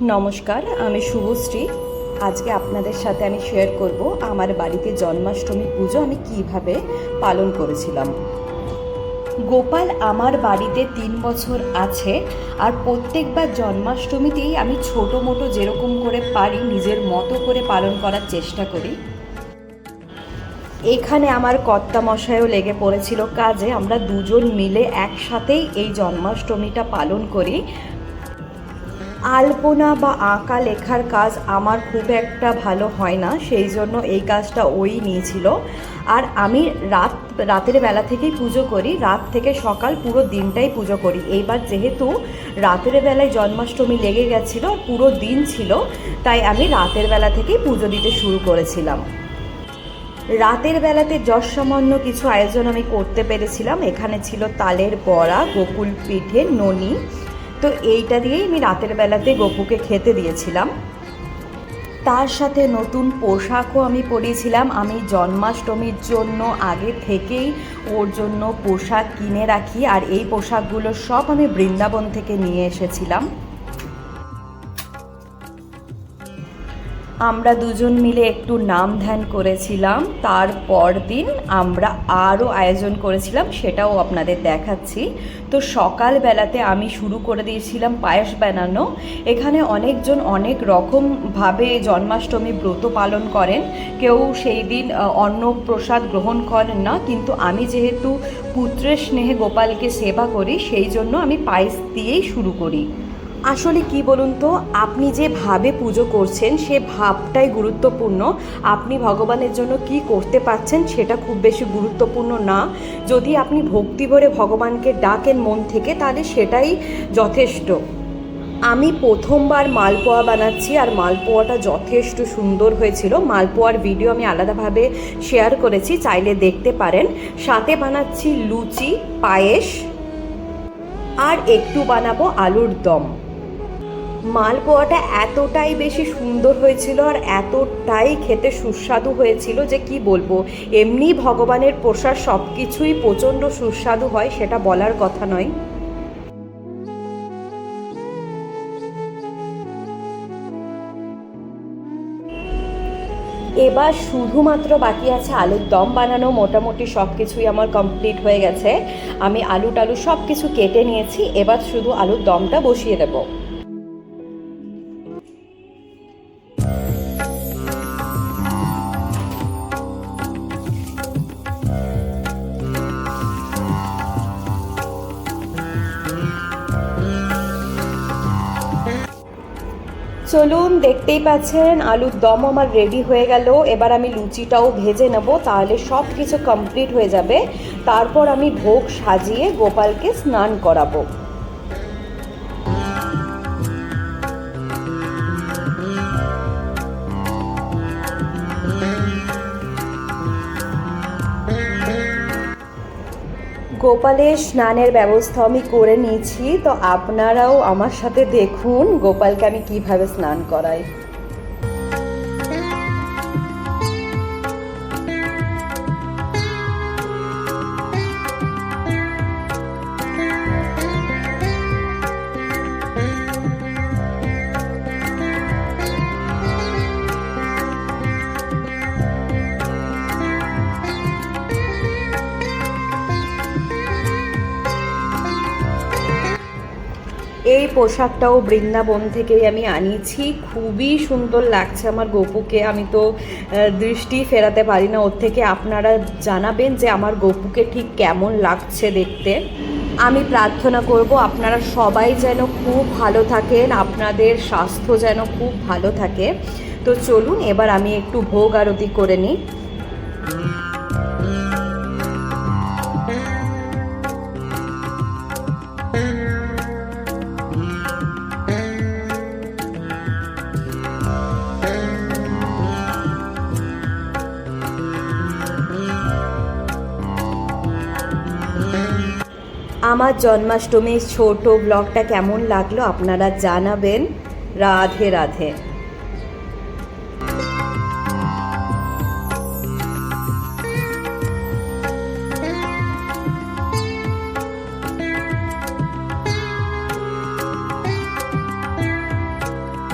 নমস্কার, আমি শুভশ্রী। আজকে আপনাদের সাথে আমি শেয়ার করব আমার বাড়িতে জন্মাষ্টমী পুজো আমি কীভাবে পালন করেছিলাম। গোপাল আমার বাড়িতে তিন বছর আছে আর প্রত্যেকবার জন্মাষ্টমীতেই আমি ছোটো মোটো যেরকম করে পারি, নিজের মতো করে পালন করার চেষ্টা করি। এখানে আমার কর্তা মশাইও লেগে পড়েছিল কাজে। আমরা দুজন মিলে একসাথেই এই জন্মাষ্টমীটা পালন করি। আলপনা বা আঁকা লেখার কাজ আমার খুব একটা ভালো হয় না, সেই জন্য এই কাজটা ওই নিয়েছিল। আর আমি রাত, রাতের বেলা থেকেই পুজো করি, রাত থেকে সকাল পুরো দিনটাই পুজো করি। এইবার যেহেতু রাতের বেলায় জন্মাষ্টমী লেগে গেছিল, পুরো দিন ছিল, তাই আমি রাতের বেলা থেকেই পুজো দিতে শুরু করেছিলাম। রাতের বেলাতে যশ সামান্য কিছু আয়োজন আমি করতে পেরেছিলাম। এখানে ছিল তালের বড়া, গোকুল পিঠে, ননি তো এইটা দিয়েই আমি রাতের বেলাতে গপুকে খেতে দিয়েছিলাম। তার সাথে নতুন পোশাকও আমি পরিয়েছিলাম। আমি জন্মাষ্টমীর জন্য আগে থেকেই ওর জন্য পোশাক কিনে রাখি আর এই পোশাকগুলো সব আমি বৃন্দাবন থেকে নিয়ে এসেছিলাম। আমরা দুজন মিলে একটু নাম ধ্যান করেছিলাম তারপর দিন আমরা আরও আয়োজন করেছিলাম সেটাও আপনাদের দেখাচ্ছি। তো সকালবেলাতে আমি শুরু করে দিয়েছিলাম পায়েস বানানো। এখানে অনেকজন অনেক রকমভাবে জন্মাষ্টমী ব্রত পালন করেন। কেউ সেই দিন আহ, অন্ন প্রসাদ গ্রহণ করেন না কিন্তু আমি যেহেতু পুত্রের স্নেহে গোপালকে সেবা করি সেই জন্য আমি পায়েস দিয়েই শুরু করি। আসলে কি বলুন তো, আপনি যে ভাবে পুজো করছেন, সে ভাবটাই গুরুত্বপূর্ণ। আপনি ভগবানের জন্য কি করতে পারছেন, সেটা খুব বেশি গুরুত্বপূর্ণ না। যদি আপনি ভক্তি ভরে ভগবানকে ডাকেন মন থেকে, তাহলে সেটাই যথেষ্ট। আমি প্রথমবার মালপোয়া বানাচ্ছি, আর মালপোয়াটা যথেষ্ট সুন্দর হয়েছিল। মালপোয়ার ভিডিও আমি আলাদাভাবে শেয়ার করেছি, চাইলে দেখতে পারেন। সাথে বানাচ্ছি লুচি, পায়েস, আর একটু বানাবো আলুর দম। মালপোয়াটা এতটাই বেশি সুন্দর হয়েছিল আর এতটাই খেতে সুস্বাদু হয়েছিল যে কি বলব? এমনি ভগবানের প্রসাদ সব কিছুই প্রচণ্ড সুস্বাদু হয়, সেটা বলার কথা নয়। এবার শুধুমাত্র বাকি আছে আলুর দম বানানো, মোটামুটি সব কিছুই আমার কমপ্লিট হয়ে গেছে। আমি আলু টালু সব কিছু কেটে নিয়েছি, এবার শুধু আলুর দমটা বসিয়ে দেবো। চলুন দেখতেই পাচ্ছেন, আলুর দম আমার রেডি হয়ে গেল। এবার আমি লুচিটাও ভেজে নেব, তাহলে সব কিছু কমপ্লিট হয়ে যাবে। তারপর আমি ভোগ সাজিয়ে গোপালকে স্নান করাবো। গোপালের স্নানের ব্যবস্থা আমি করে নিয়েছি, তো আপনারাও আমার সাথে দেখুন গোপালকে আমি কীভাবে স্নান করাই। এই পোশাকটাও বৃন্দাবন থেকেই আমি আনিয়েছি। খুবই সুন্দর লাগছে আমার গপুকে। আমি তো দৃষ্টি ফেরাতে পারি না ওর থেকে। আপনারা জানাবেন যে আমার গপুকে ঠিক কেমন লাগছে দেখতে। আমি প্রার্থনা করব আপনারা সবাই যেন খুব ভালো থাকেন, আপনাদের স্বাস্থ্য যেন খুব ভালো থাকে। তো চলুন, এবার আমি একটু ভোগ আরতি করে নিই। আমার জন্মাষ্টমীর ছোট ব্লগটা কেমন লাগল আপনারা জানাবেন। রাধে রাধে।